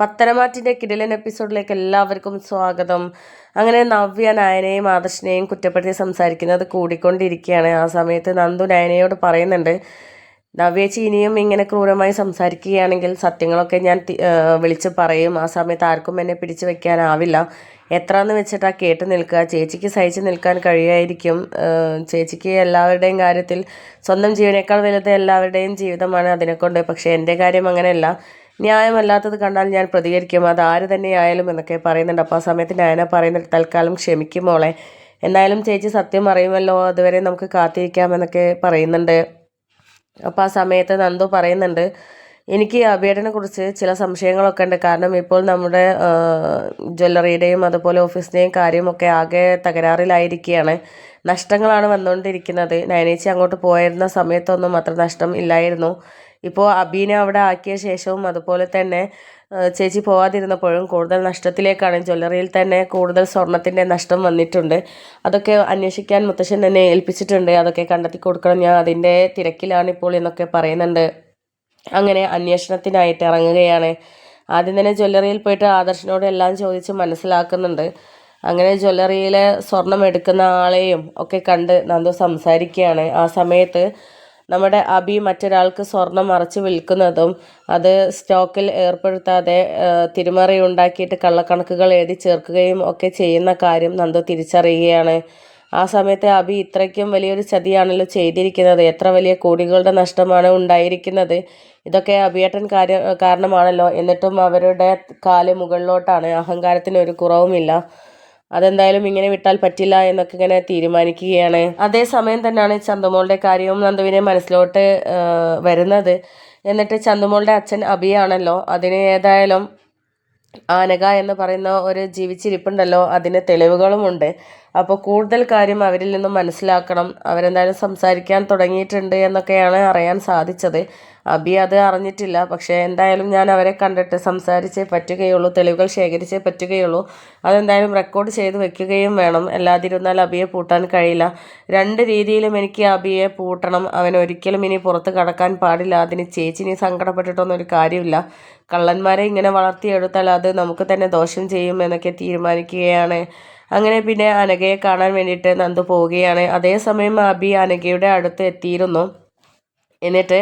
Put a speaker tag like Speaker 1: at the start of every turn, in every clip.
Speaker 1: പത്തനമാറ്റിന്റെ കിടിലൻ എപ്പിസോഡിലേക്ക് എല്ലാവർക്കും സ്വാഗതം. അങ്ങനെ നവ്യ നയനയും ആദർശിനെയും കുറ്റപ്പെടുത്തി സംസാരിക്കുന്നത് കൂടിക്കൊണ്ടിരിക്കുകയാണ്. ആ സമയത്ത് നന്ദു നയനയോട് പറയുന്നുണ്ട് നവ്യേച്ചി ഇനിയും ഇങ്ങനെ ക്രൂരമായി സംസാരിക്കുകയാണെങ്കിൽ സത്യങ്ങളൊക്കെ ഞാൻ വിളിച്ച് പറയും. ആ സമയത്ത് ആർക്കും എന്നെ പിടിച്ചു വെക്കാനാവില്ല. എത്രയെന്ന് വെച്ചിട്ടാ കേട്ട് നിൽക്കുക. ചേച്ചിക്ക് സഹിച്ച് നിൽക്കാൻ കഴിയുമായിരിക്കും ചേച്ചിക്ക് എല്ലാവരുടെയും കാര്യത്തിൽ സ്വന്തം ജീവനേക്കാൾ വലുത് എല്ലാവരുടെയും ജീവിതമാണ് അതിനെക്കൊണ്ട്. പക്ഷേ എന്റെ കാര്യം അങ്ങനെയല്ല. ന്യായമല്ലാത്തത് കണ്ടാൽ ഞാൻ പ്രതികരിക്കും. അത് ആര് തന്നെയായാലും എന്നൊക്കെ പറയുന്നുണ്ട്. അപ്പോൾ ആ സമയത്ത് നയന പറയുന്നുണ്ട് തൽക്കാലം ക്ഷമിക്കും മോളെ. എന്നാലും ചേച്ചി സത്യം അറിയുമല്ലോ. അതുവരെ നമുക്ക് കാത്തിരിക്കാമെന്നൊക്കെ പറയുന്നുണ്ട്. അപ്പോൾ ആ സമയത്ത് നന്ദു പറയുന്നുണ്ട് എനിക്ക് അബിയേട്ടനെ കുറിച്ച് ചില സംശയങ്ങളൊക്കെ ഉണ്ട്. കാരണം ഇപ്പോൾ നമ്മുടെ ജ്വല്ലറിയുടെയും അതുപോലെ ഓഫീസിന്റെയും കാര്യമൊക്കെ ആകെ തകരാറിലായിരിക്കുകയാണ്. നഷ്ടങ്ങളാണ് വന്നുകൊണ്ടിരിക്കുന്നത്. നയനേച്ചി അങ്ങോട്ട് പോയിരുന്ന സമയത്തൊന്നും അത്ര നഷ്ടം ഇല്ലായിരുന്നു. ഇപ്പോൾ അബീനെ അവിടെ ആക്കിയ ശേഷവും അതുപോലെ തന്നെ ചേച്ചി പോവാതിരുന്നപ്പോഴും കൂടുതൽ നഷ്ടത്തിലേക്കാണ് ജ്വല്ലറിയിൽ തന്നെ കൂടുതൽ സ്വർണത്തിന്റെ നഷ്ടം വന്നിട്ടുണ്ട്. അതൊക്കെ അന്വേഷിക്കാൻ മുത്തശ്ശൻ തന്നെ ഏൽപ്പിച്ചിട്ടുണ്ട്. അതൊക്കെ കണ്ടെത്തി കൊടുക്കണം. ഞാൻ അതിന്റെ തിരക്കിലാണ് ഇപ്പോൾ എന്നൊക്കെ പറയുന്നുണ്ട്. അങ്ങനെ അന്വേഷണത്തിനായിട്ട് ഇറങ്ങുകയാണ്. ആദ്യം തന്നെ ജ്വല്ലറിയിൽ പോയിട്ട് ആദർശനോട് എല്ലാം ചോദിച്ച് മനസ്സിലാക്കുന്നുണ്ട്. അങ്ങനെ ജ്വല്ലറിയിലെ സ്വർണം എടുക്കുന്ന ആളെയും ഒക്കെ കണ്ട് നന്ദു സംസാരിക്കുകയാണ്. ആ സമയത്ത് നമ്മുടെ അബി മറ്റൊരാൾക്ക് സ്വർണം മറച്ച് വിൽക്കുന്നതും അത് സ്റ്റോക്കിൽ ഏർപ്പെടുത്താതെ തിരിമറി ഉണ്ടാക്കിയിട്ട് കള്ളക്കണക്കുകൾ എഴുതി ചേർക്കുകയും ഒക്കെ ചെയ്യുന്ന കാര്യം നന്ദു തിരിച്ചറിയുകയാണ്. ആ സമയത്ത് അബി ഇത്രയ്ക്കും വലിയൊരു ചതിയാണല്ലോ ചെയ്തിരിക്കുന്നത്. എത്ര വലിയ കോടികളുടെ നഷ്ടമാണ് ഉണ്ടായിരിക്കുന്നത്. ഇതൊക്കെ അബിയേട്ടൻ കാര്യ കാരണമാണല്ലോ. എന്നിട്ടും അവരുടെ കാൽ മുകളിലോട്ടാണ്. അഹങ്കാരത്തിന് ഒരു കുറവുമില്ല. അതെന്തായാലും ഇങ്ങനെ വിട്ടാൽ പറ്റില്ല എന്നൊക്കെ ഇങ്ങനെ തീരുമാനിക്കുകയാണ്. അതേസമയം തന്നെയാണ് ചന്തുമോളുടെ കാര്യവും നന്ദുവിനെ മനസ്സിലോട്ട് വരുന്നത്. എന്നിട്ട് ചന്തുമോളുടെ അച്ഛൻ അബിയാണല്ലോ. അതിന് ഏതായാലും ആനക എന്ന് പറയുന്ന ഒരു ജീവിച്ചിരിപ്പുണ്ടല്ലോ. അതിന് തെളിവുകളുമുണ്ട്. അപ്പോൾ കൂടുതൽ കാര്യം അവരിൽ നിന്നും മനസ്സിലാക്കണം. അവരെന്തായാലും സംസാരിക്കാൻ തുടങ്ങിയിട്ടുണ്ട് എന്നൊക്കെയാണ് അറിയാൻ സാധിച്ചത്. അബി അത് അറിഞ്ഞിട്ടില്ല. പക്ഷേ എന്തായാലും ഞാൻ അവരെ കണ്ടിട്ട് സംസാരിച്ചേ പറ്റുകയുള്ളൂ. തെളിവുകൾ ശേഖരിച്ചേ പറ്റുകയുള്ളൂ. അതെന്തായാലും റെക്കോർഡ് ചെയ്ത് വെക്കുകയും വേണം. അല്ലാതിരുന്നാൽ അബിയെ പൂട്ടാൻ കഴിയില്ല. രണ്ട് രീതിയിലും എനിക്ക് അബിയെ പൂട്ടണം. അവൻ ഒരിക്കലും ഇനി പുറത്ത് കടക്കാൻ പാടില്ല. അതിന് ചേച്ചിനി സങ്കടപ്പെട്ടിട്ടൊന്നും ഒരു കാര്യമില്ല. കള്ളന്മാരെ ഇങ്ങനെ വളർത്തിയെടുത്താൽ അത് നമുക്ക് തന്നെ ദോഷം ചെയ്യും എന്നൊക്കെ തീരുമാനിക്കുകയാണ്. അങ്ങനെ പിന്നെ അനഘയെ കാണാൻ വേണ്ടിയിട്ട് നന്ദു പോവുകയാണ്. അതേസമയം അബി അനഘയുടെ അടുത്ത് എത്തിയിരുന്നു. എന്നിട്ട്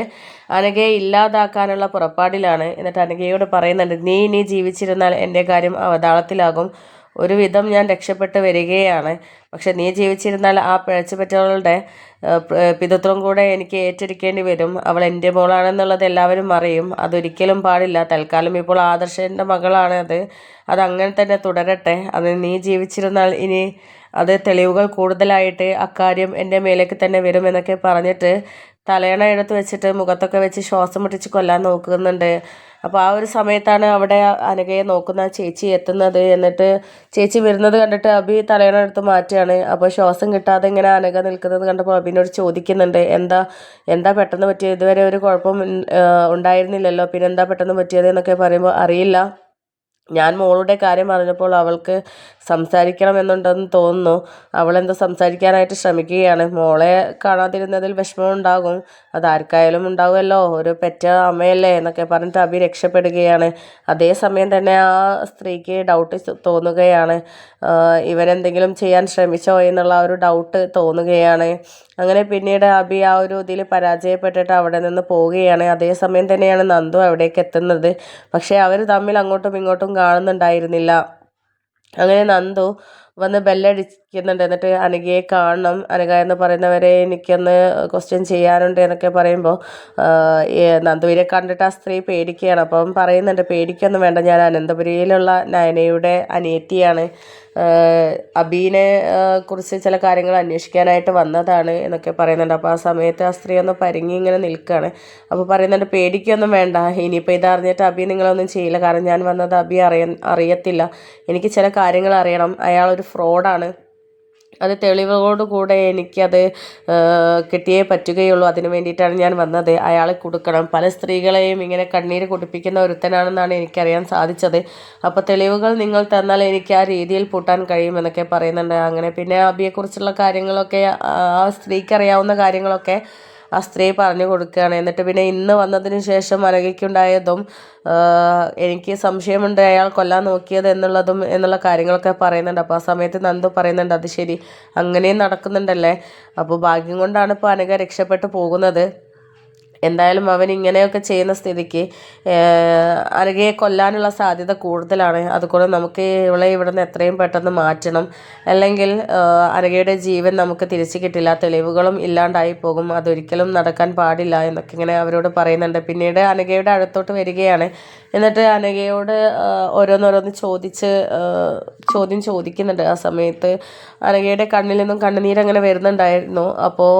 Speaker 1: അനഘയെ ഇല്ലാതാക്കാനുള്ള പുറപ്പാടിലാണ്. എന്നിട്ട് അനഘയോട് പറയുന്നുണ്ട് നീ ഇനി ജീവിച്ചിരുന്നാൽ എന്റെ കാര്യം അവതാളത്തിലാകും. ഒരുവിധം ഞാൻ രക്ഷപ്പെട്ട് വരികയാണ്. പക്ഷെ നീ ജീവിച്ചിരുന്നാൽ ആ പിഴച്ചുപറ്റവളുടെ പിതൃത്വം കൂടെ എനിക്ക് ഏറ്റെടുക്കേണ്ടി വരും. അവൾ എന്റെ മോളാണെന്നുള്ളത് എല്ലാവരും അറിയും. അതൊരിക്കലും പാടില്ല. തൽക്കാലം ഇപ്പോൾ ആദർശന്റെ മകളാണ് അത്. അതങ്ങനെ തന്നെ തുടരട്ടെ. അത് നീ ജീവിച്ചിരുന്നാൽ ഇനി അത് തെളിവുകൾ കൂടുതലായിട്ട് അക്കാര്യം എന്റെ മേലേക്ക് തന്നെ വരുമെന്നൊക്കെ പറഞ്ഞിട്ട് തലയണ എടുത്ത് വെച്ചിട്ട് മുഖത്തൊക്കെ വെച്ച് ശ്വാസം മുട്ടിച്ച് കൊല്ലാൻ നോക്കുന്നുണ്ട്. അപ്പോൾ ആ ഒരു സമയത്താണ് അവിടെ അനഘയെ നോക്കുന്ന ചേച്ചി എത്തുന്നത്. എന്നിട്ട് ചേച്ചി വരുന്നത് കണ്ടിട്ട് അഭി തലയണ എടുത്ത് മാറ്റുകയാണ്. അപ്പോൾ ശ്വാസം കിട്ടാതെ ഇങ്ങനെ അനഘ നിൽക്കുന്നത് കണ്ടപ്പോൾ അഭിനോട് ചോദിക്കുന്നുണ്ട് എന്താ എന്താ പെട്ടെന്ന് പറ്റിയത്? ഇതുവരെ ഒരു കുഴപ്പം ഉണ്ടായിരുന്നില്ലല്ലോ. പിന്നെ എന്താ പെട്ടെന്ന് പറ്റിയത്? എന്നൊക്കെ പറയുമ്പോൾ അറിയില്ല. ഞാൻ മോളുടെ കാര്യം പറഞ്ഞപ്പോൾ അവൾക്ക് സംസാരിക്കണം എന്നുണ്ടെന്ന് തോന്നുന്നു. അവളെന്തോ സംസാരിക്കാനായിട്ട് ശ്രമിക്കുകയാണ്. മോളെ കാണാതിരുന്നതിൽ വിഷമമുണ്ടാകും അതാർക്കായാലും ഉണ്ടാവുമല്ലോ. ഒരു പെറ്റ അമ്മയല്ലേ എന്നൊക്കെ പറഞ്ഞിട്ട് അഭി രക്ഷപ്പെടുകയാണ്. അതേസമയം തന്നെ ആ സ്ത്രീക്ക് ഡൗട്ട് തോന്നുകയാണ്. ഇവരെന്തെങ്കിലും ചെയ്യാൻ ശ്രമിച്ചോ എന്നുള്ള ഒരു ഡൗട്ട് തോന്നുകയാണ്. അങ്ങനെ പിന്നീട് അബി ആ ഒരു ഇതിൽ പരാജയപ്പെട്ടിട്ട് അവിടെ നിന്ന് പോവുകയാണ്. അതേസമയം തന്നെയാണ് നന്ദു അവിടേക്ക് എത്തുന്നത്. പക്ഷേ അവർ തമ്മിൽ അങ്ങോട്ടും ഇങ്ങോട്ടും കാണുന്നുണ്ടായിരുന്നില്ല. അങ്ങനെ നന്ദു വന്ന് ബെല്ലടിക്കുന്നുണ്ട്. എന്നിട്ട് അനഘയെ കാണണം. അനഘ എന്ന് പറയുന്നവരെ എനിക്കൊന്ന് ക്വസ്റ്റ്യൻ ചെയ്യാനുണ്ട് എന്നൊക്കെ പറയുമ്പോൾ നന്ദുവിനെ കണ്ടിട്ട് ആ സ്ത്രീ പേടിക്കുകയാണ്. അപ്പം പറയുന്നുണ്ട് പേടിക്കൊന്നും വേണ്ട. ഞാൻ അനന്തപുരിയിലുള്ള നയനയുടെ അനിയത്തിയാണ്. അബീനെ കുറിച്ച് ചില കാര്യങ്ങൾ അന്വേഷിക്കാനായിട്ട് വന്നതാണ് എന്നൊക്കെ പറയുന്നുണ്ട്. അപ്പോൾ ആ സമയത്ത് ആ സ്ത്രീ ഒന്ന് പരിങ്ങി ഇങ്ങനെ നിൽക്കുകയാണ്. അപ്പോൾ പറയുന്നുണ്ട് പേടിക്കൊന്നും വേണ്ട. ഇനിയിപ്പോൾ ഇതറിഞ്ഞിട്ട് അബി നിങ്ങളൊന്നും ചെയ്യില്ല. കാരണം ഞാൻ വന്നത് അബി അറിയ അറിയത്തില്ല. എനിക്ക് ചില കാര്യങ്ങൾ അറിയണം. അയാൾ ഒരു ഫ്രോഡാണ്. അത് തെളിവുകളോടുകൂടെ എനിക്കത് കിട്ടിയേ പറ്റുകയുള്ളൂ. അതിന് വേണ്ടിയിട്ടാണ് ഞാൻ വന്നത്. അയാളെ കൊടുക്കണം. പല സ്ത്രീകളെയും ഇങ്ങനെ കണ്ണീര് കുടിപ്പിക്കുന്ന ഒരുത്തനാണെന്നാണ് എനിക്കറിയാൻ സാധിച്ചത്. അപ്പോൾ തെളിവുകൾ നിങ്ങൾ തന്നാൽ എനിക്ക് ആ രീതിയിൽ പൂട്ടാൻ കഴിയുമെന്നൊക്കെ പറയുന്നുണ്ട്. അങ്ങനെ പിന്നെ അബിയെക്കുറിച്ചുള്ള കാര്യങ്ങളൊക്കെ ആ സ്ത്രീക്ക് അറിയാവുന്ന കാര്യങ്ങളൊക്കെ ആ സ്ത്രീ പറഞ്ഞു കൊടുക്കുകയാണ്. എന്നിട്ട് പിന്നെ ഇന്ന് വന്നതിന് ശേഷം അനഘയ്ക്കുണ്ടായതും എനിക്ക് സംശയമുണ്ട് അയാൾ കൊല്ലാൻ നോക്കിയത് എന്നുള്ളതും എന്നുള്ള കാര്യങ്ങളൊക്കെ പറയുന്നുണ്ട്. അപ്പോൾ ആ സമയത്ത് നന്ദു പറയുന്നുണ്ട് അത് ശരി അങ്ങനെയും നടക്കുന്നുണ്ടല്ലേ? അപ്പോൾ ഭാഗ്യം കൊണ്ടാണ് ഇപ്പോൾ അനഘ രക്ഷപ്പെട്ടു പോകുന്നത്. എന്തായാലും അവൻ ഇങ്ങനെയൊക്കെ ചെയ്യുന്ന സ്ഥിതിക്ക് അനഘയെ കൊല്ലാനുള്ള സാധ്യത കൂടുതലാണ്. അതുകൊണ്ട് നമുക്ക് ഇവളെ ഇവിടെ നിന്ന് എത്രയും പെട്ടെന്ന് മാറ്റണം. അല്ലെങ്കിൽ അരകയുടെ ജീവൻ നമുക്ക് തിരിച്ചു കിട്ടില്ല. തെളിവുകളും ഇല്ലാണ്ടായി പോകും. അതൊരിക്കലും നടക്കാൻ പാടില്ല എന്നൊക്കെ ഇങ്ങനെ അവരോട് പറയുന്നുണ്ട്. പിന്നീട് അനഘയുടെ അടുത്തോട്ട് വരികയാണ്. എന്നിട്ട് അനഘയോട് ഓരോന്നോരോന്ന് ചോദിച്ച് ചോദ്യം ചോദിക്കുന്നുണ്ട്. ആ സമയത്ത് അനഘയുടെ കണ്ണിൽ നിന്നും കണ്ണുനീരങ്ങനെ വരുന്നുണ്ടായിരുന്നു. അപ്പോൾ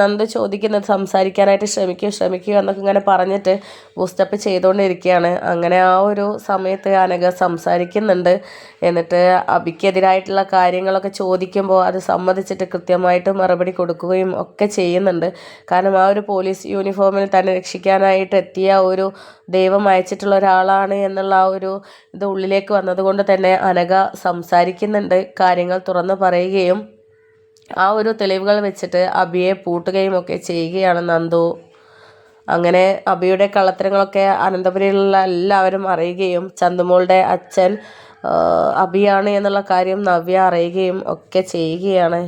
Speaker 1: നന്ദു ചോദിക്കുന്നത് സംസാരിക്കാനായിട്ട് ശ്രമിക്കുക ശ്രമിക്കുക എന്നൊക്കെ ഇങ്ങനെ പറഞ്ഞിട്ട് ബൂസ്റ്റപ്പ് ചെയ്തുകൊണ്ടിരിക്കുകയാണ്. അങ്ങനെ ആ ഒരു സമയത്ത് അനഘ സംസാരിക്കുന്നുണ്ട്. എന്നിട്ട് അബിക്കെതിരായിട്ടുള്ള കാര്യങ്ങളൊക്കെ ചോദിക്കുമ്പോൾ അത് സമ്മതിച്ചിട്ട് കൃത്യമായിട്ട് മറുപടി കൊടുക്കുകയും ഒക്കെ ചെയ്യുന്നുണ്ട്. കാരണം ആ ഒരു പോലീസ് യൂണിഫോമിൽ തന്നെ രക്ഷിക്കാനായിട്ട് എത്തിയ ഒരു ദൈവം അയച്ചിട്ടുള്ള ഒരാളാണ് എന്നുള്ള ആ ഒരു ഇത് ഉള്ളിലേക്ക് വന്നതുകൊണ്ട് തന്നെ അനഘ സംസാരിക്കുന്നുണ്ട്. കാര്യങ്ങൾ തുറന്നു പറയുകയും ആ ഒരു തെളിവുകൾ വെച്ചിട്ട് അബിയെ പൂട്ടുകയും ഒക്കെ ചെയ്യുകയാണ് നന്ദു. അങ്ങനെ അബിയുടെ കള്ളത്തരങ്ങളൊക്കെ അനന്തപുരിയിലുള്ള എല്ലാവരും അറിയുകയും ചന്തുമോളുടെ അച്ഛൻ അബിയാണ് എന്നുള്ള കാര്യം നവ്യ അറിയുകയും ഒക്കെ ചെയ്യുകയാണ്.